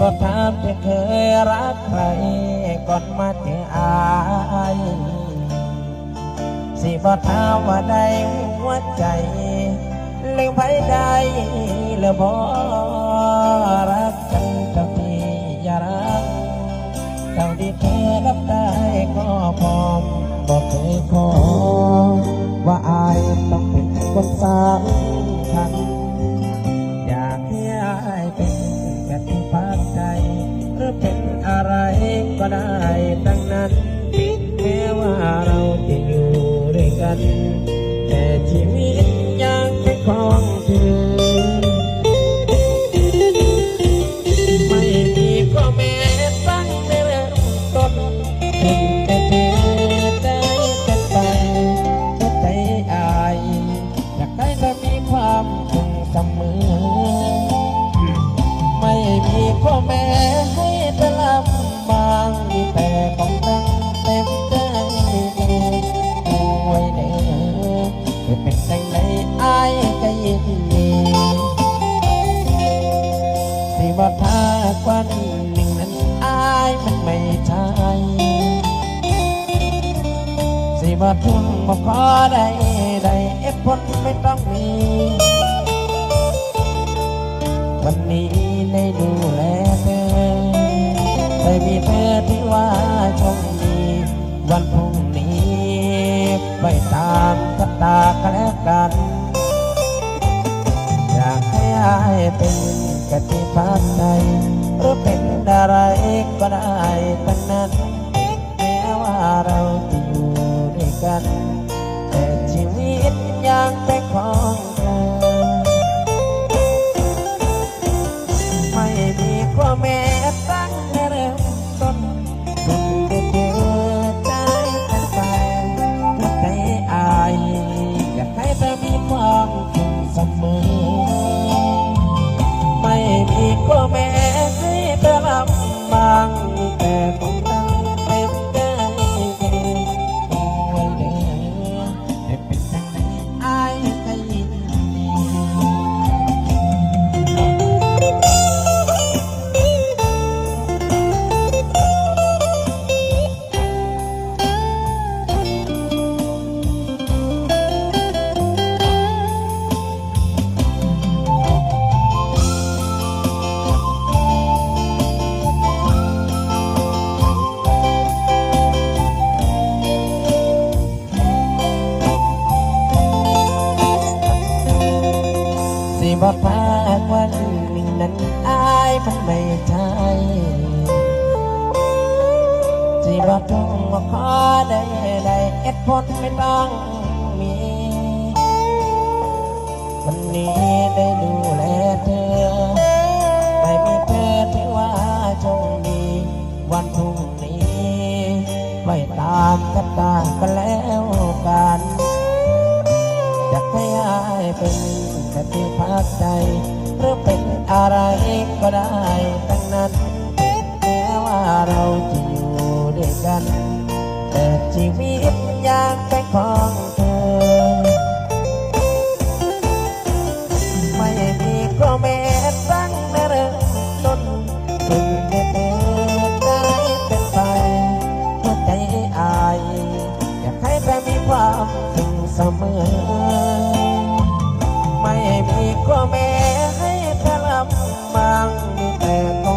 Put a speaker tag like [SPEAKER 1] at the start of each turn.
[SPEAKER 1] บทานที่เคยรักใครก่อนมาเจออายสิบ่ถามว่าได้หัวใจลืมไปได้หรือบ่รักกันกับที่อย่ารักเท่าที่เธอรับได้ก็พร้อมบอกเคยขอว่าอายต้องเป็นคนสำันแต่ชีวิตยังเป็นของเธอไม่มีข้อแม้ตั้งแต่เริ่มต้นเห็นแต่เธอได้กันไปก็ใจอาย อยากให้เธอมีความคงเสมอ สิว่าถ้าวันหนึ่งนั้นอายมันไม่ใช่สิว่าทุ่งมาขอได้ได้เอฟผลไม่ต้องมี วันนี้ได้ดูแลเธอได้มีเธอที่ว่าชคดี วันพรุ่งนี้ไปตามชะตากันแล้วกัน อยากให้อายเป็น กติพักใจหรือเป็นอะไรก็ได้ทั้งนั้นแม้ว่าเราากวันหนึ่งนั้นอายมันไม่ใช่สิบอกต้องมาขอได้ได้เอ็ดผลไม่ต้องมี วันนี้ได้ดูแลเธอได้มีเธอที่ว่าโชคดี วันพรุ่งนี้ไปตามกันตากันแล้ว เป็นแค่ที่พักใจหรือเป็นอะไรก็ได้ทั้งนั้นแม้ว่าเราจะอยู่ด้วยกัน แต่ชีวิตยังเป็นของเธอ ไม่มีข้อแม้ตั้งแต่เริ่มต้นถึงเปิด ไม่มีก็แม่ให้กระลำบางแต่ก็